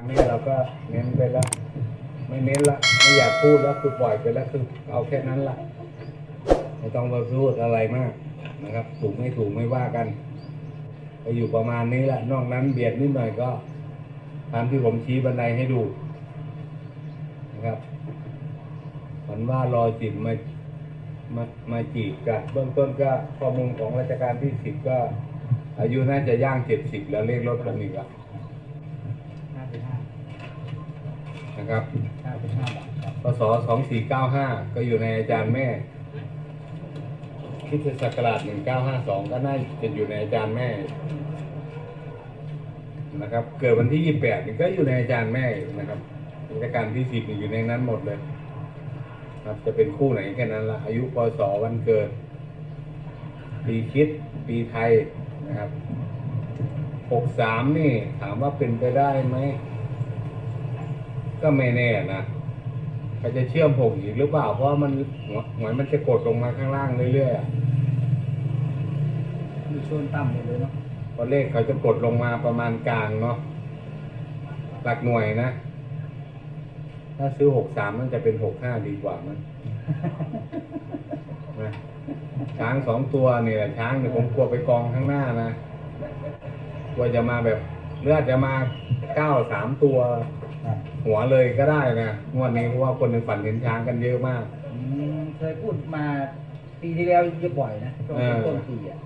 อันนี้เราก็เน้นไปแล้ว ไม่เน้นละ ไม่อยากพูดแล้วคือปล่อยไปแล้วคือเอาแค่นั้นละไม่ต้องมาพูดอะไรมากนะครับ ถูกไม่ถูกไม่ว่ากันก็อยู่ประมาณนี้แหละ นอกนั้นเบียดนิดหน่อยก็ตามที่ผมชี้บันไดให้ดูนะครับฝันว่ารอจิตมามามาจีบกัดเบื้องต้นก็ข้อมูลของราชการที่สิบก็ อายุน่าจะย่างเจ็ดสิบแล้วเลขรถผมอีกแล้วห้าสิบห้า นะครับห้าสิบห้าบาทครับพศสองสี่เก้าห้าก็อยู่ในอาจารย์แม่คริดศักราชหนึ่งเก้าห้าสองก็น่าจะอยู่ในอาจารย์แม่นะครับ เกิดวันที่ยี่แปดนี่ก็อยู่ในอาจารย์แม่นะครับราชการที่สิบอยู่ในนั้นหมดเลยครับจะเป็นคู่ไหนแค่นั้นละอายุพศวันเกิด ปีคริด ปีไทยนะครับ หกสามนี่ ถามว่าเป็นไปได้ไหม ก็ไม่แน่นะเขาจะเชื่อมผมอีกหรือเปล่า เพราะว่ามันหัวหวยมันจะกดลงมาข้างล่างเรื่อยๆอะอยู่ช่วงต่ำหมดเลยเนาะเพราะเลขเขาจะกดลงมาประมาณกลางเนาะหลักหน่วยนะ ถ้าซื้อหกสามมันจะเป็นหกห้าดีกว่ามันนะช้างสองตัวนี่แหละช้างเนี่ยผมกลัวไปกองข้างหน้านะ กลัวจะมาแบบเลือดจะมาเก้าสามตัว ครับหัวเลยก็ได้นะงวดนี้เพราะว่าคนในฝันเห็นช้างกันเยอะมาก อืมเคยพูดมาปีที่แล้วเยอะบ่อยนะช่วงเออ ต้นปีอะ